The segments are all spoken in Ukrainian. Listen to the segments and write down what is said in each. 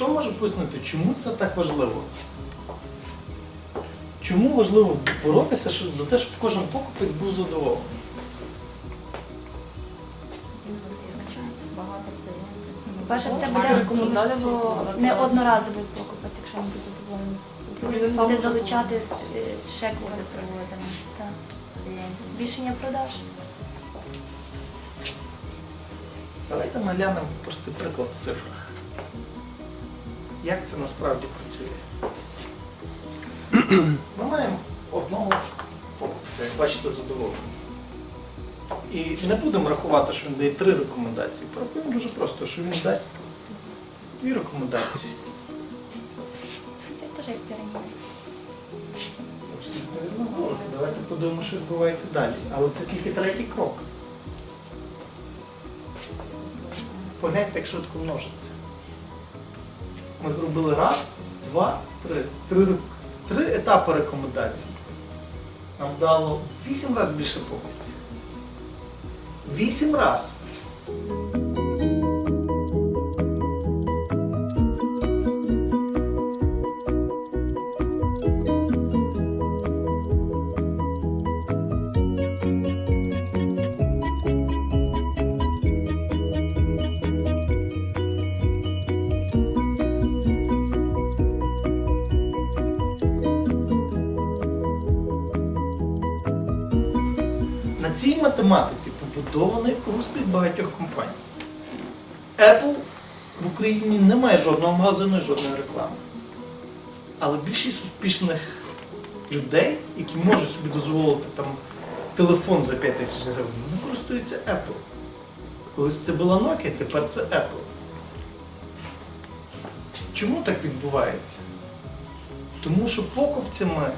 Хто може пояснити, чому це так важливо? Чому важливо боротися за те, щоб кожен покупець був задоволений? По-перше, це буде можливо не одноразовий покупець, якщо він буде задоволений. Він буде залучати е, ще когось. Проводимо Збільшення продаж. Давайте наглянемо простий приклад в цифрах. Як це насправді працює? Ми маємо одного покупця, як бачите, задоволеного. І не будемо рахувати, що він дає три рекомендації. Порахуємо дуже просто, що він дасть дві рекомендації. Це теж як піраміда. Говорите. Давайте подивимося, що відбувається далі. Але це тільки третій крок. Погляньте, як швидко множиться. Ми зробили раз, два, три. Три, три етапи рекомендацій. Нам дало вісім разів більше покупців. Вісім разів. На цій математиці побудований успіх багатьох компаній. Apple в Україні не має жодного магазину і жодної реклами. Але більшість успішних людей, які можуть собі дозволити там, телефон за 5 тисяч гривень, вони користуються Apple. Колись це була Nokia, тепер це Apple. Чому так відбувається? Тому що покупцями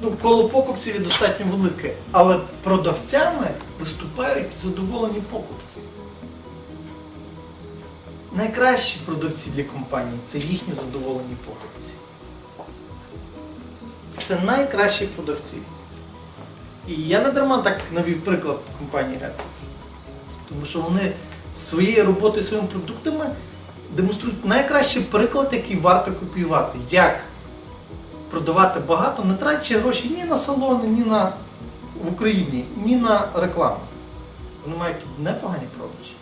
ну, коло покупців є достатньо велике, але продавцями виступають задоволені покупці. Найкращі продавці для компанії це їхні задоволені покупці. Це найкращі продавці. І я не дарма так навів приклад компанії Apple. Тому що вони своєю роботою, своїми продуктами демонструють найкращий приклад, який варто копіювати. Як продавати багато, не тратячи гроші ні на салони, ні на в Україні, ні на рекламу. Вони мають непогані продажі.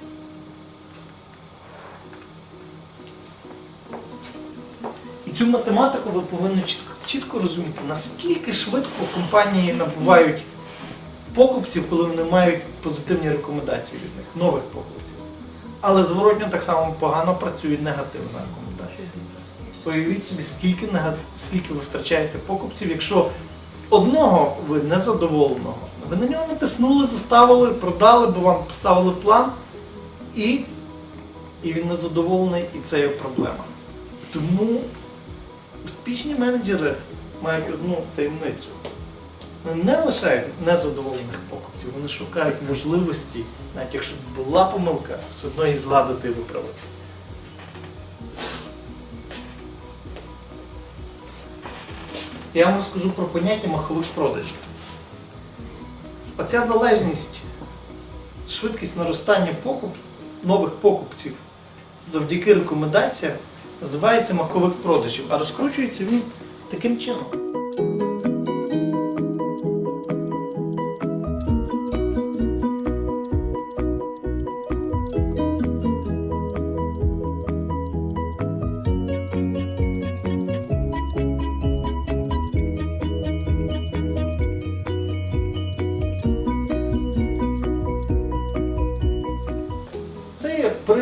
І цю математику ви повинні чітко, чітко розуміти, наскільки швидко компанії набувають покупців, коли вони мають позитивні рекомендації від них, нових покупців. Але зворотньо так само погано працює негативна рекомендація. Уявіть собі, скільки, скільки ви втрачаєте покупців, якщо одного ви незадоволеного, ви на нього натиснули, заставили, продали, бо вам поставили план, і, і він незадоволений, і це є проблема. Тому успішні менеджери мають одну таємницю. Вони не лишають незадоволених покупців, вони шукають можливості, навіть якщо була помилка, все одно її зладити і виправити. Я вам розкажу про поняття махових продажів. Оця залежність, швидкість наростання покуп, нових покупців завдяки рекомендаціям називається махових продажів, а розкручується він таким чином.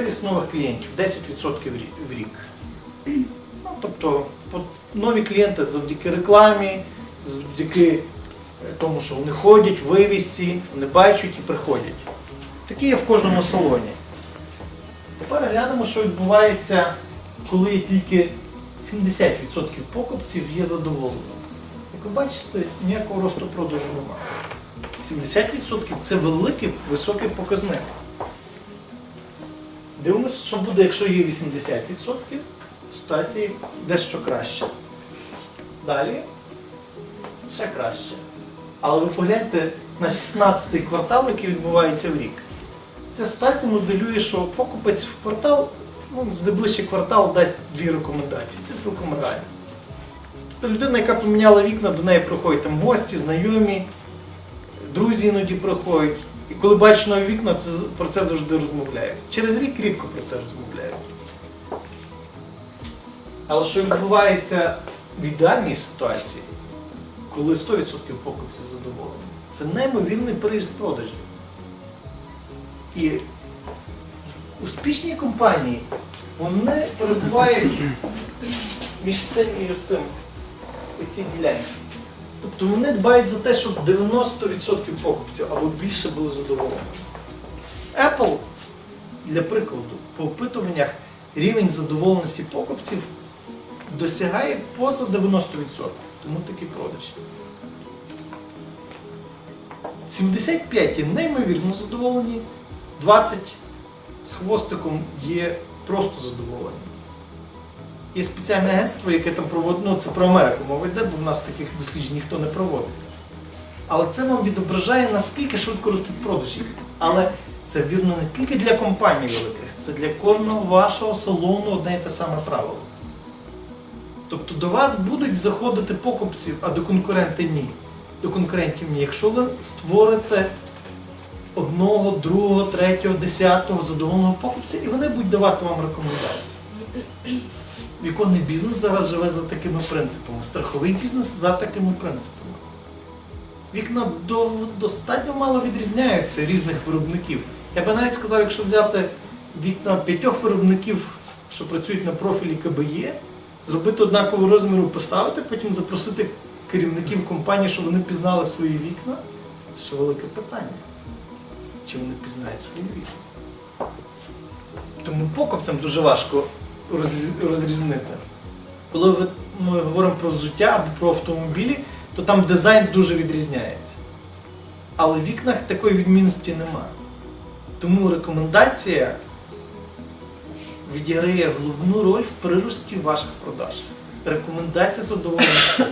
Приріст нових клієнтів 10% в рік. Ну, тобто нові клієнти завдяки рекламі, завдяки е, тому, що вони ходять, вивісці, вони бачать і приходять. Такі є в кожному салоні. Тепер глянемо, що відбувається, коли тільки 70% покупців є задоволеними. Як ви бачите, ніякого росту продажу немає. 70% це великий високий показник. Дивимося, що буде, якщо є 80%, ситуація дещо краще. Далі ще краще. Але ви погляньте на 16-й квартал, який відбувається в рік. Ця ситуація моделює, що покупець в квартал ну, найближчий квартал дасть дві рекомендації. Це цілком реально. Тобто людина, яка поміняла вікна, до неї приходять там гості, знайомі, друзі іноді приходять. І коли бачать нові вікна, це, про це завжди розмовляють. Через рік рідко про це розмовляють. Але що відбувається в ідеальній ситуації, коли 100% покупців задоволені, це неймовірний переїзд продажів. І успішні компанії вони перебувають між цим і цим у цій ділянці. Тобто вони дбають за те, щоб 90% покупців або більше були задоволені. Apple, для прикладу, по опитуваннях рівень задоволеності покупців досягає поза 90%. Тому такі продажі. 75 є неймовірно задоволені, 20 з хвостиком є просто задоволені. Є спеціальне агентство, яке там проводить, ну це про Америку мова йде, бо в нас таких досліджень ніхто не проводить. Але це вам відображає, наскільки швидко ростуть продажі. Але це вірно не тільки для компаній великих, це для кожного вашого салону одне і те саме правило. Тобто до вас будуть заходити покупці, а до конкурентів ні. До конкурентів ні. Якщо ви створите одного, другого, третього, десятого задоволеного покупця, і вони будуть давати вам рекомендації. Віконний бізнес зараз живе за такими принципами. Страховий бізнес за такими принципами. Вікна до- достатньо мало відрізняються різних виробників. Я би навіть сказав, якщо взяти вікна п'ятьох виробників, що працюють на профілі КБЄ, зробити однакового розміру, поставити, потім запросити керівників компанії, щоб вони пізнали свої вікна. Це ще велике питання. Чи вони пізнають свої вікна? Тому покупцям дуже важко розрізнити. Коли ми говоримо про взуття або про автомобілі, то там дизайн дуже відрізняється. Але в вікнах такої відмінності немає. Тому рекомендація відіграє головну роль в прирості ваших продаж. Рекомендація задоволення.